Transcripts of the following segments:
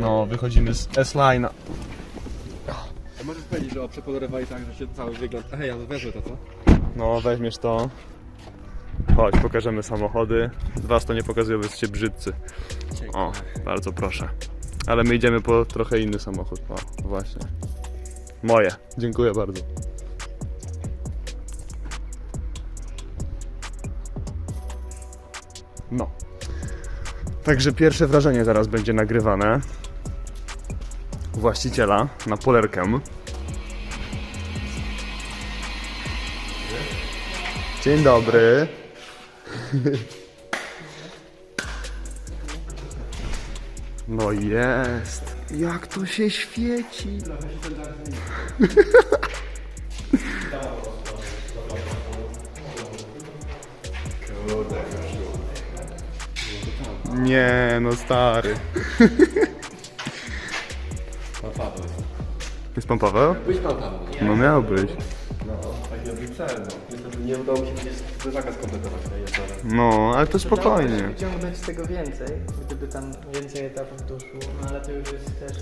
No, wychodzimy z S-Line'a. A możesz powiedzieć, że o przekolorowali tak, że się cały wygląd... Ej, ja wezmę to, co? No, weźmiesz to. Chodź, pokażemy samochody. Was to nie pokazują, bo jesteście brzydcy. O, bardzo proszę. Ale my idziemy po trochę inny samochód. O, właśnie. Moje. Dziękuję bardzo. Także pierwsze wrażenie zaraz będzie nagrywane. Właściciela na polerkę. Dzień dobry. No jest. Jak to się świeci. Nie, no stary. Pan Paweł. Jest pan Paweł? Być pan Paweł. No miał być. No, tak miał być cel, no. Niestety nie udało mi się gdzieś zderzaka skompletować, nie? Jest ale... No, ale to spokojnie. Się wyciągnąć z tego więcej, gdyby tam więcej etapów doszło, no ale to już jest też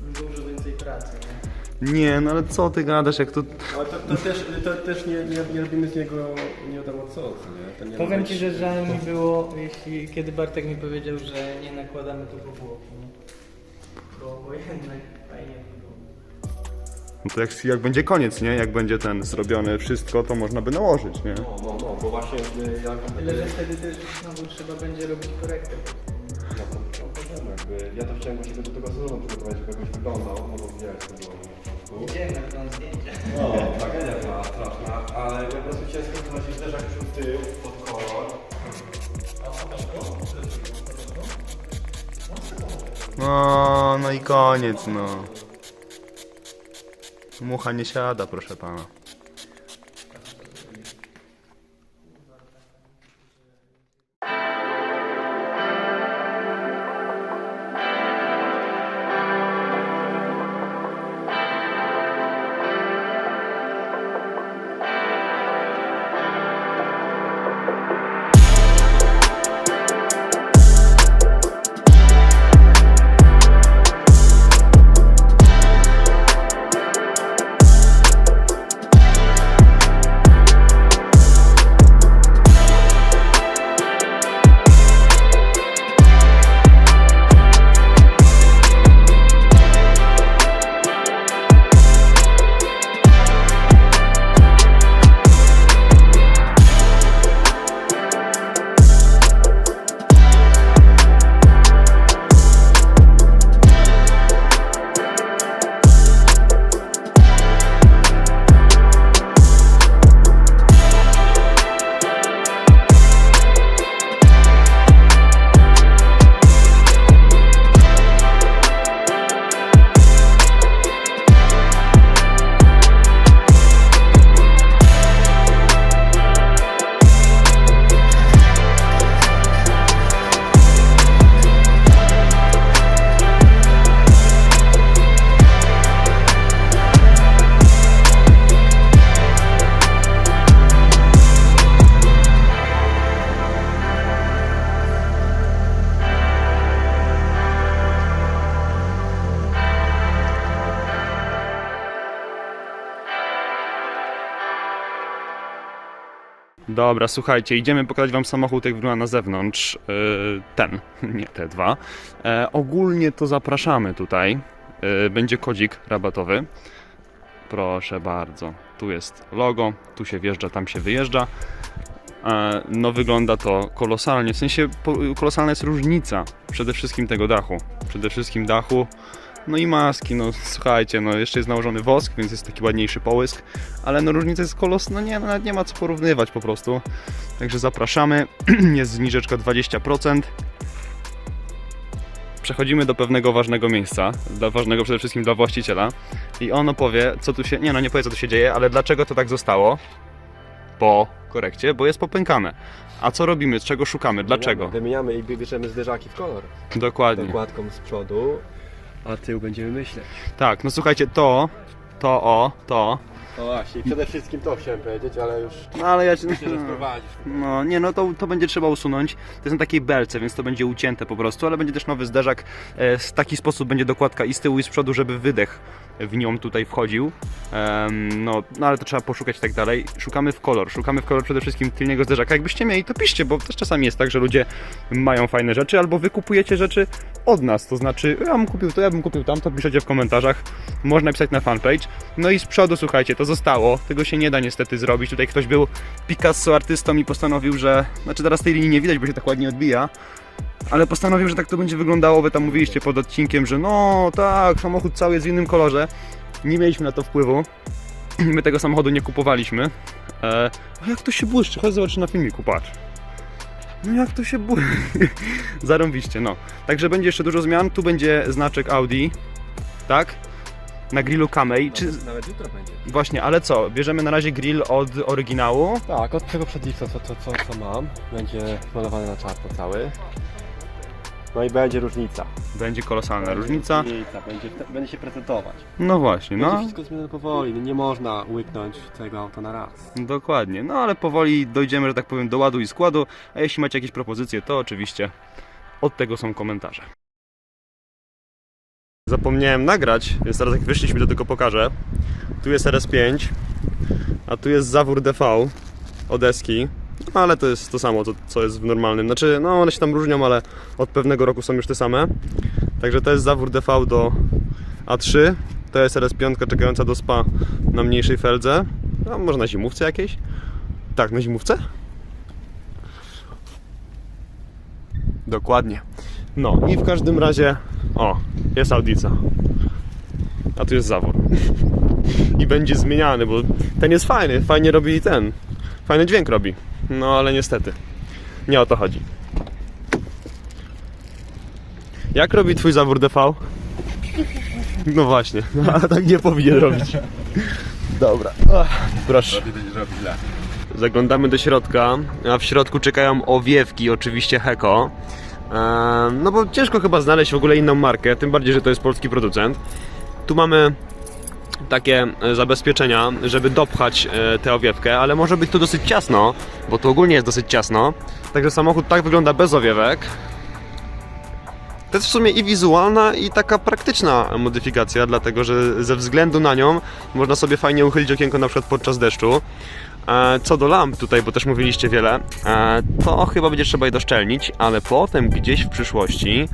dużo więcej pracy, nie? Nie, no ale co ty gadasz, jak to... Ale to, to też, to też nie, nie, nie robimy z niego nie wiadomo co, co nie? To nie ma Powiem być- ci, że żal mi było, jeśli, kiedy Bartek mi powiedział, że nie nakładamy tu powłoki? Bo, bo jednak fajnie by było. No to jak, jak będzie koniec, nie? Jak będzie ten zrobione wszystko, to można by nałożyć, nie? No, no, no, bo właśnie y, jak... Tyle, że wtedy też znowu trzeba będzie robić korektę. No, to, to możemy, jakby, ja to chciałem właśnie do tego sezonu przygotować, żeby jakoś wyglądał, no bo jak to było na początku. Idziemy na plan zdjęcia. No, tragedia była straszna, ale po prostu skończyć się zderzak w tył, pod kolor. No, no i koniec, no. Mucha nie siada, proszę pana. Dobra, słuchajcie, idziemy pokazać wam samochód, jak wygląda na zewnątrz. Yy, ten, nie te dwa. E, ogólnie to zapraszamy tutaj. Yy, będzie kodzik rabatowy. Proszę bardzo. Tu jest logo, tu się wjeżdża, tam się wyjeżdża. E, no wygląda to kolosalnie, w sensie kolosalna jest różnica przede wszystkim tego dachu. Przede wszystkim dachu, no i maski, no słuchajcie, no jeszcze jest nałożony wosk, więc jest taki ładniejszy połysk, ale no różnica jest kolos, no nie, no, nawet nie ma co porównywać po prostu. Także zapraszamy, jest zniżeczka 20%. Przechodzimy do pewnego ważnego miejsca, dla ważnego przede wszystkim dla właściciela i on opowie, co tu się, nie no nie powie co tu się dzieje, ale dlaczego to tak zostało po korekcie, bo jest popękane. A co robimy, czego szukamy, dlaczego? Wymieniamy i bierzemy zderzaki w kolor. Dokładnie. Dokładką z przodu, a tył będziemy myśleć. Tak, no słuchajcie, to, to o, to, No właśnie, przede wszystkim to chciałem powiedzieć, ale już No ale ja cię... się rozprowadzisz. No nie, no to, to będzie trzeba usunąć. To jest na takiej belce, więc to będzie ucięte po prostu, ale będzie też nowy zderzak. E, W taki sposób będzie dokładka i z tyłu i z przodu, żeby wydech w nią tutaj wchodził. No, no ale to trzeba poszukać i tak dalej. Szukamy w kolor, szukamy w kolor przede wszystkim tylniego zderzaka. Jakbyście mieli, to piszcie, bo też czasami jest tak, że ludzie mają fajne rzeczy, albo wy kupujecie rzeczy od nas, to znaczy ja bym kupił to, ja bym kupił tamto, piszecie w komentarzach, można napisać na fanpage. No i z przodu, słuchajcie, to zostało, tego się nie da niestety zrobić. Tutaj ktoś był Picasso artystą i postanowił, że, znaczy teraz tej linii nie widać, bo się tak ładnie odbija, ale postanowił, że tak to będzie wyglądało, wy tam mówiliście pod odcinkiem, że no tak, samochód cały jest w innym kolorze. Nie mieliśmy na to wpływu. My tego samochodu nie kupowaliśmy. E, a jak to się błyszczy? Chodź zobacz na filmiku, patrz. No jak to się błyszczy? Zarąbiście, no. Także będzie jeszcze dużo zmian. Tu będzie znaczek Audi, tak? Na grillu Kamei. Czy... Nawet jutro będzie. Właśnie, ale co? Bierzemy na razie grill od oryginału. Tak, od tego przedliwca, co, co, co, co mam, będzie malowany na czarno cały. No i będzie różnica. Będzie kolosalna różnica. Różnica, będzie, będzie się prezentować. No właśnie, Będzie no. wszystko zmienione powoli, nie można łyknąć całego auta na raz. Dokładnie. No ale powoli dojdziemy, że tak powiem, do ładu i składu. A jeśli macie jakieś propozycje, to oczywiście od tego są komentarze. Zapomniałem nagrać, więc teraz jak wyszliśmy, to tylko pokażę. Tu jest RS5, a tu jest zawór DV Odeski. No, ale to jest to samo, co, co jest w normalnym. Znaczy, no one się tam różnią, ale od pewnego roku są już te same. Także to jest zawór DV do A3. To jest RS5 czekająca do SPA na mniejszej feldze. A może na zimówce jakiejś? Tak, na zimówce? Dokładnie. No i w każdym razie, o, jest audica. A tu jest zawór. I będzie zmieniany, bo ten jest fajny, fajnie robi ten. Fajny dźwięk robi. No ale niestety. Nie o to chodzi. Jak robi twój zawór DV? No właśnie, no, ale tak nie powinien robić. Dobra, Ach, proszę. Zaglądamy do środka, a w środku czekają owiewki, oczywiście Heko. Ehm, No bo ciężko chyba znaleźć w ogóle inną markę, tym bardziej, że to jest polski producent. Tu mamy takie e, zabezpieczenia, żeby dopchać e, tę owiewkę, ale może być tu dosyć ciasno, bo tu ogólnie jest dosyć ciasno. Także samochód tak wygląda bez owiewek. To jest w sumie i wizualna, i taka praktyczna modyfikacja, dlatego że ze względu na nią można sobie fajnie uchylić okienko na przykład podczas deszczu. E, Co do lamp tutaj, bo też mówiliście wiele, e, to chyba będzie trzeba je doszczelnić, ale potem gdzieś w przyszłości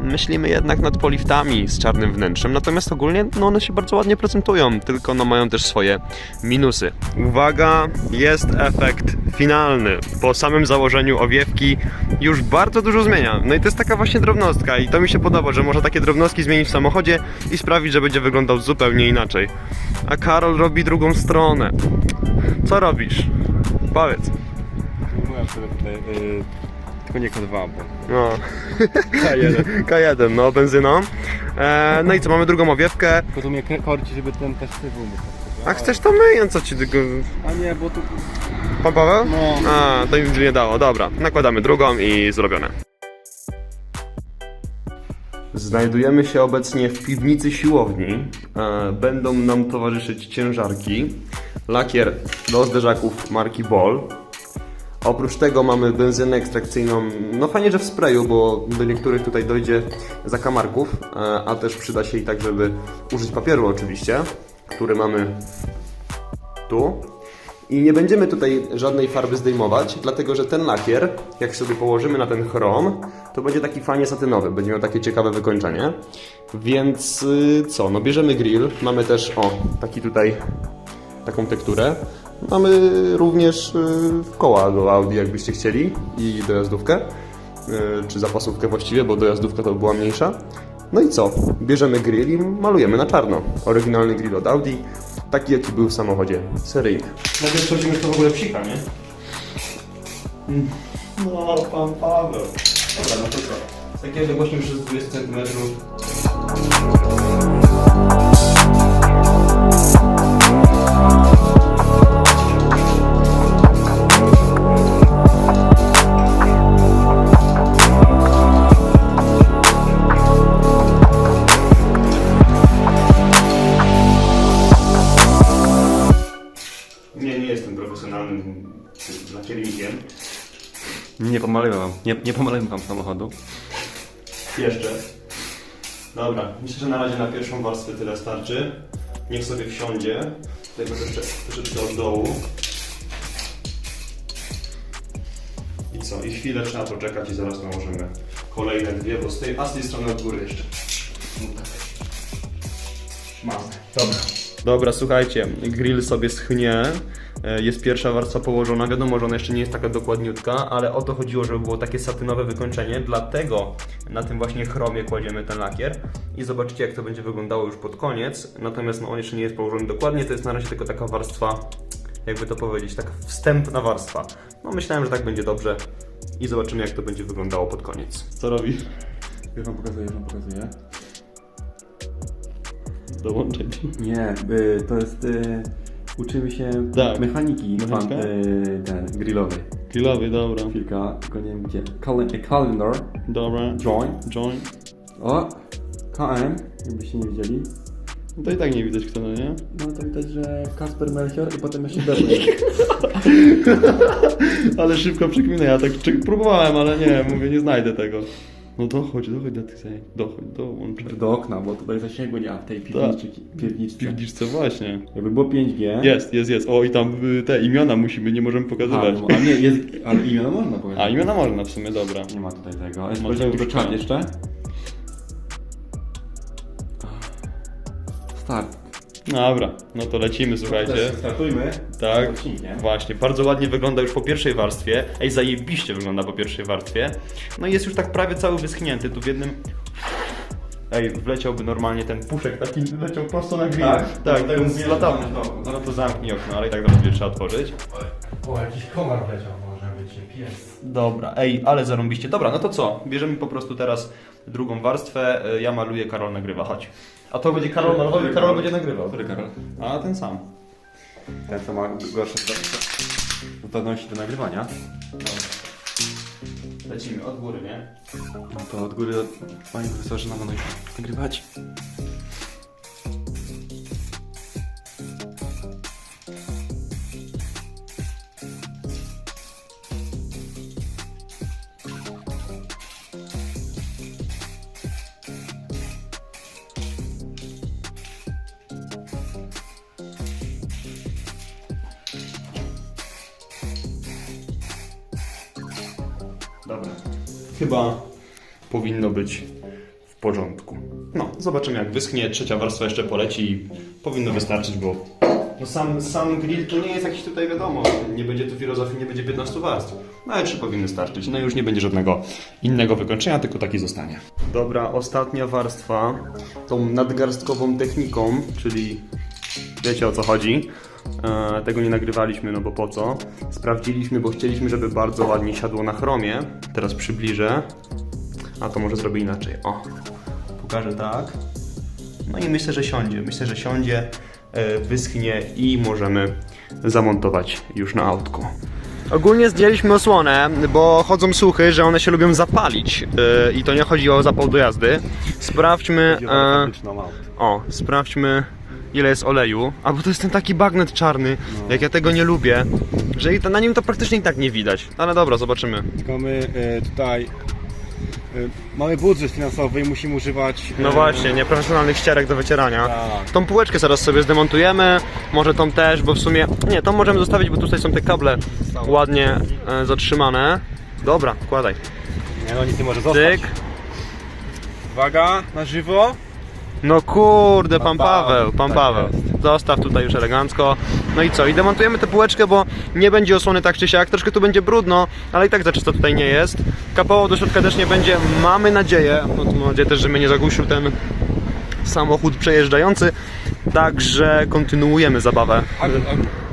myślimy jednak nad poliftami z czarnym wnętrzem, natomiast ogólnie no one się bardzo ładnie prezentują, tylko no mają też swoje minusy. Uwaga, jest efekt finalny. Po samym założeniu owiewki już bardzo dużo zmienia. No i to jest taka właśnie drobnostka i to mi się podoba, że można takie drobnostki zmienić w samochodzie i sprawić, że będzie wyglądał zupełnie inaczej. A Karol robi drugą stronę. Co robisz? Powiedz. Mówiłem sobie tutaj, yy, tylko nie K2, bo No. K1. K1, no, benzyną. E, no i co, mamy drugą owiewkę. Tylko tu mnie korci, żeby ten też mógł. A chcesz to myję, co ci tylko... A nie, bo tu... Pan Paweł? No. A, to nic nie dało. Dobra, nakładamy drugą i zrobione. Znajdujemy się obecnie w piwnicy siłowni. E, Będą nam towarzyszyć ciężarki, lakier do zderzaków marki Ball. Oprócz tego mamy benzynę ekstrakcyjną, no fajnie, że w sprayu, bo do niektórych tutaj dojdzie zakamarków, e, a też przyda się i tak, żeby użyć papieru oczywiście, który mamy tu. I nie będziemy tutaj żadnej farby zdejmować, dlatego że ten lakier, jak sobie położymy na ten chrom, to będzie taki fajnie satynowy, będzie miał takie ciekawe wykończenie. Więc y, co, no bierzemy grill, mamy też, o, taki tutaj, taką tekturę. Mamy również y, koła do Audi, jakbyście chcieli, i dojazdówkę, y, czy zapasówkę właściwie, bo dojazdówka to była mniejsza. No i co? Bierzemy grill i malujemy na czarno. Oryginalny grill od Audi, taki jaki był w samochodzie seryjny. Najpierw sprawdzimy, kto w ogóle psika, nie? No, pan Paweł. Dobra, no to co? Z takiej odległości już jest 20 cm. Nie pomalujmy wam, nie, nie pomalujmy wam samochodu. Jeszcze. Dobra, myślę, że na razie na pierwszą warstwę tyle starczy. Niech sobie wsiądzie. Tutaj będę jeszcze troszeczkę od dołu. I co? I chwilę trzeba poczekać i zaraz nałożymy kolejne dwie, bo z tej, a z tej strony od góry jeszcze. Dobra. Dobra, słuchajcie, grill sobie schnie. E, Jest pierwsza warstwa położona. Wiadomo, że ona jeszcze nie jest taka dokładniutka, ale o to chodziło, żeby było takie satynowe wykończenie. Dlatego na tym właśnie chromie kładziemy ten lakier. I zobaczycie, jak to będzie wyglądało już pod koniec. Natomiast no, on jeszcze nie jest położony dokładnie. To jest na razie tylko taka warstwa, jakby to powiedzieć, taka wstępna warstwa. No myślałem, że tak będzie dobrze. I zobaczymy, jak to będzie wyglądało pod koniec. Co robi? Już wam pokazuję, już wam pokazuję. Dołączaj. Nie, y, to jest... Y, uczymy się Tak. mechaniki Mechanika? pan, y, ten, grillowej. Grillowy, dobra. Chwilka, tylko nie wiem gdzie. Cal- calendar, Dobra. join. Join. O, KM, jakbyście nie widzieli. No to i tak nie widać kto, no nie? No to widać, że Kasper Melchior i potem jeszcze Berlin. Ale szybko przekminę, ja tak czy- próbowałem, ale nie, mówię, nie znajdę tego. No dochodź, dochodź do tych zajęć, dochodź, dołącz. Do okna, bo tutaj zasięgu nie ma w tej piwniczce. piwniczce. Piwniczce właśnie. Jakby było 5G. Jest, jest, jest. O i tam y, te imiona musimy, nie możemy A, pokazywać. no, a nie, jest, ale imiona można powiedzieć. A imiona można w sumie, dobra. Nie ma tutaj tego. Jest czat jeszcze. Dobra, no to lecimy, słuchajcie. Startujmy. Tak, właśnie. Bardzo ładnie wygląda już po pierwszej warstwie. Ej, zajebiście wygląda po pierwszej warstwie. No i jest już tak prawie cały wyschnięty. Tu w jednym... Ej, wleciałby normalnie ten puszek taki, leciał prosto na grill. Tak? tak, No, tak. No to zamknij okno, ale i tak teraz będzie trzeba otworzyć. O, jakiś komar wleciał, może być pies. Dobra, ej, ale zarąbiście. Dobra, no to co? Bierzemy po prostu teraz drugą warstwę. y, Ja maluję, Karol nagrywa, chodź. A to będzie Karol malował i Karol będzie nagrywał. Który Karol? A, ten sam. Ten, co ma gorsze zdolności do nagrywania. Lecimy od góry, nie? No to od góry, panie profesorze, nam nagrywać. Dobra. Chyba powinno być w porządku. No, zobaczymy jak wyschnie. Trzecia warstwa jeszcze poleci i powinno wystarczyć, bo no sam, sam grill to nie jest jakiś tutaj wiadomo. Nie będzie tu filozofii, nie będzie 15 warstw. No ale trzy powinny starczyć. No już nie będzie żadnego innego wykończenia, tylko taki zostanie. Dobra, ostatnia warstwa. Tą nadgarstkową techniką, czyli wiecie o co chodzi. E, tego nie nagrywaliśmy, no bo po co? Sprawdziliśmy, bo chcieliśmy, żeby bardzo ładnie siadło na chromie. Teraz przybliżę. A to może zrobię inaczej. O, pokażę tak. No i myślę, że siądzie. Myślę, że siądzie, e, wyschnie i możemy zamontować już na autku. Ogólnie zdjęliśmy osłonę, bo chodzą słuchy, że one się lubią zapalić. E, I to nie chodzi o zapał do jazdy. Sprawdźmy. E, o, sprawdźmy ile jest oleju. A bo to jest ten taki bagnet czarny, jak ja tego nie lubię, że i to, na nim to praktycznie i tak nie widać. Ale dobra, zobaczymy. Tylko my e, tutaj e, mamy budżet finansowy i musimy używać. No e, właśnie, nieprofesjonalnych ścierek do wycierania. Tak. Tą półeczkę zaraz sobie zdemontujemy, może tą też, bo w sumie... Nie, tą możemy zostawić, bo tutaj są te kable ładnie zatrzymane. Dobra, wkładaj. Nie no, nic nie może zostać. Cyk. Uwaga, na żywo. No kurde, pan Paweł, pan tak Paweł. Zostaw tutaj już elegancko. No i co? I demontujemy tę półeczkę, bo nie będzie osłony tak czy siak. Troszkę tu będzie brudno, ale i tak za czysto tutaj nie jest. Kapało do środka też nie będzie. Mamy nadzieję, no to mam nadzieję też, że mnie nie zagłuszył ten samochód przejeżdżający. Także kontynuujemy zabawę.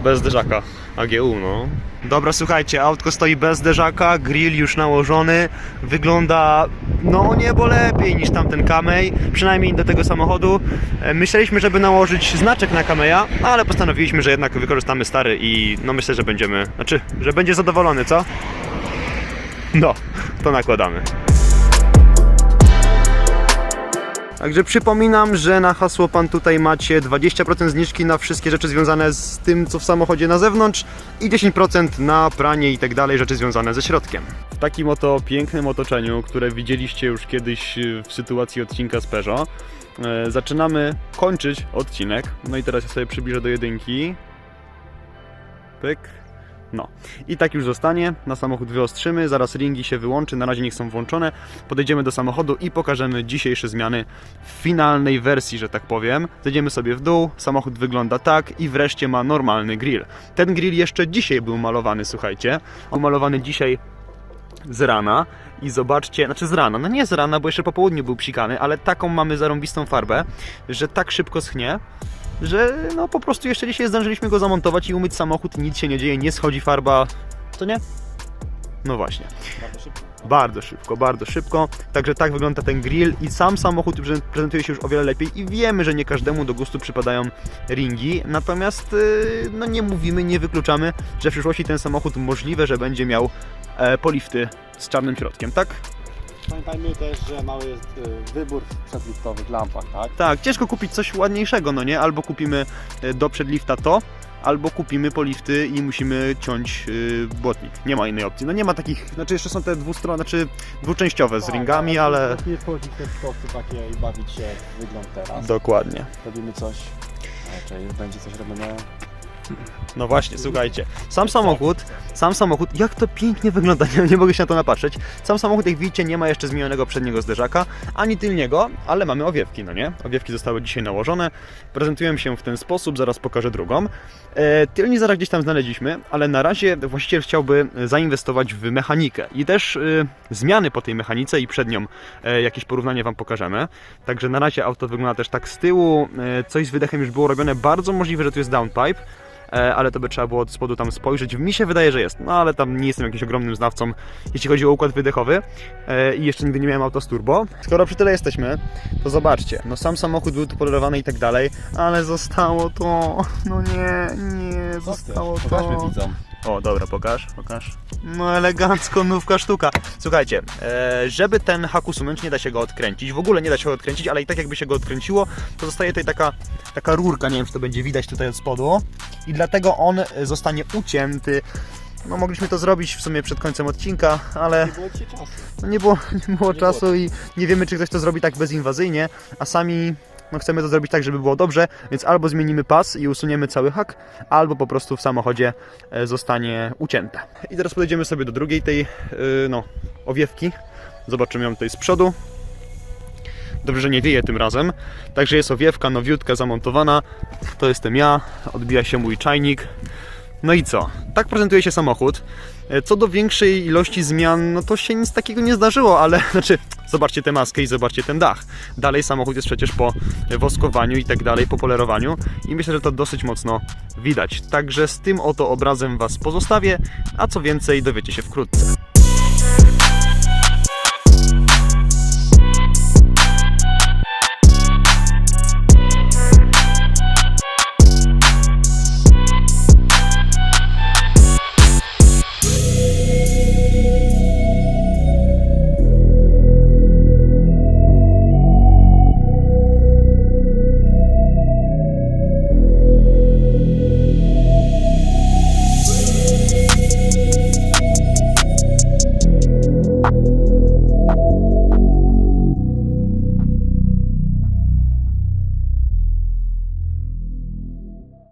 Bez zderzaka. AGU, no. Dobra, słuchajcie, autko stoi bez zderzaka, grill już nałożony. Wygląda, no niebo lepiej niż tamten Kamej, przynajmniej do tego samochodu. E, Myśleliśmy, żeby nałożyć znaczek na Kameja, ale postanowiliśmy, że jednak wykorzystamy stary i no myślę, że będziemy, znaczy, że będzie zadowolony, co? No, to nakładamy. Także przypominam, że na hasło pan tutaj macie 20% zniżki na wszystkie rzeczy związane z tym, co w samochodzie na zewnątrz i 10% na pranie i tak dalej, rzeczy związane ze środkiem. W takim oto pięknym otoczeniu, które widzieliście już kiedyś y, w sytuacji odcinka z Peugeot, e, zaczynamy kończyć odcinek. No i teraz ja sobie przybliżę do jedynki. Pyk. No. I tak już zostanie. Na samochód wyostrzymy, zaraz ringi się wyłączy, na razie niech są włączone. Podejdziemy do samochodu i pokażemy dzisiejsze zmiany w finalnej wersji, że tak powiem. Zejdziemy sobie w dół, samochód wygląda tak i wreszcie ma normalny grill. Ten grill jeszcze dzisiaj był malowany, słuchajcie. On malowany dzisiaj z rana i zobaczcie, znaczy z rana, no nie z rana, bo jeszcze po południu był psikany, ale taką mamy zarąbistą farbę, że tak szybko schnie, że no po prostu jeszcze dzisiaj zdążyliśmy go zamontować i umyć samochód, nic się nie dzieje, nie schodzi farba, co nie? No właśnie. Bardzo szybko. Bardzo szybko, bardzo szybko. Także tak wygląda ten grill i sam samochód prezentuje się już o wiele lepiej i wiemy, że nie każdemu do gustu przypadają ringi, natomiast yy, no nie mówimy, nie wykluczamy, że w przyszłości ten samochód możliwe, że będzie miał e, polifty z czarnym środkiem, tak? Pamiętajmy też, że mały jest y, wybór w przedliftowych lampach, tak? Tak, ciężko kupić coś ładniejszego, no nie? Albo kupimy e, do przedlifta to, albo kupimy polifty i musimy ciąć yy, błotnik. Nie ma innej opcji. No nie ma takich, znaczy jeszcze są te dwustronne, znaczy dwuczęściowe z ringami, ale... Nie wchodzić w te skosy takie i bawić się w wygląd teraz. Dokładnie. Robimy coś, raczej będzie coś robione. No właśnie, słuchajcie. Sam samochód, sam samochód, jak to pięknie wygląda, nie, nie mogę się na to napatrzeć. Sam samochód, jak widzicie, nie ma jeszcze zmienionego przedniego zderzaka, ani tylniego, ale mamy owiewki, no nie? Owiewki zostały dzisiaj nałożone, prezentują się w ten sposób, zaraz pokażę drugą. E, tylni zaraz gdzieś tam znaleźliśmy, ale na razie właściciel chciałby zainwestować w mechanikę i też e, zmiany po tej mechanice i przed nią e, jakieś porównanie Wam pokażemy. Także na razie auto wygląda też tak z tyłu, e, coś z wydechem już było robione, bardzo możliwe, że tu jest downpipe, ale to by trzeba było od spodu tam spojrzeć. Mi się wydaje, że jest, no ale tam nie jestem jakimś ogromnym znawcą, jeśli chodzi o układ wydechowy e, i jeszcze nigdy nie miałem auto z turbo. Skoro przy tyle jesteśmy, to zobaczcie, no sam samochód był tu polerowany i tak dalej, ale zostało to, no nie, nie, zostało Pokażmy to. widzom. O, dobra, pokaż, pokaż. No elegancko, nówka sztuka. Słuchajcie, e, żeby ten hak usunąć, nie da się go odkręcić. W ogóle nie da się go odkręcić, ale i tak jakby się go odkręciło, to zostaje tutaj taka, taka rurka, nie wiem czy to będzie widać tutaj od spodu. I dlatego on e, zostanie ucięty. No mogliśmy to zrobić w sumie przed końcem odcinka, ale Nie było dzisiaj czasu. no nie było, nie było Nie czasu było. i nie wiemy, czy ktoś to zrobi tak bezinwazyjnie, a sami no, chcemy to zrobić tak, żeby było dobrze, więc albo zmienimy pas i usuniemy cały hak, albo po prostu w samochodzie e, zostanie ucięte. I teraz podejdziemy sobie do drugiej tej e, no, owiewki. Zobaczymy ją tutaj z przodu. Dobrze, że nie wieje tym razem. Także jest owiewka nowiutka zamontowana. To jestem ja. Odbija się mój czajnik. No i co? Tak prezentuje się samochód. E, Co do większej ilości zmian, no to się nic takiego nie zdarzyło, ale znaczy, zobaczcie tę maskę i zobaczcie ten dach. Dalej samochód jest przecież po woskowaniu i tak dalej, po polerowaniu i myślę, że to dosyć mocno widać. Także z tym oto obrazem Was pozostawię, a co więcej dowiecie się wkrótce.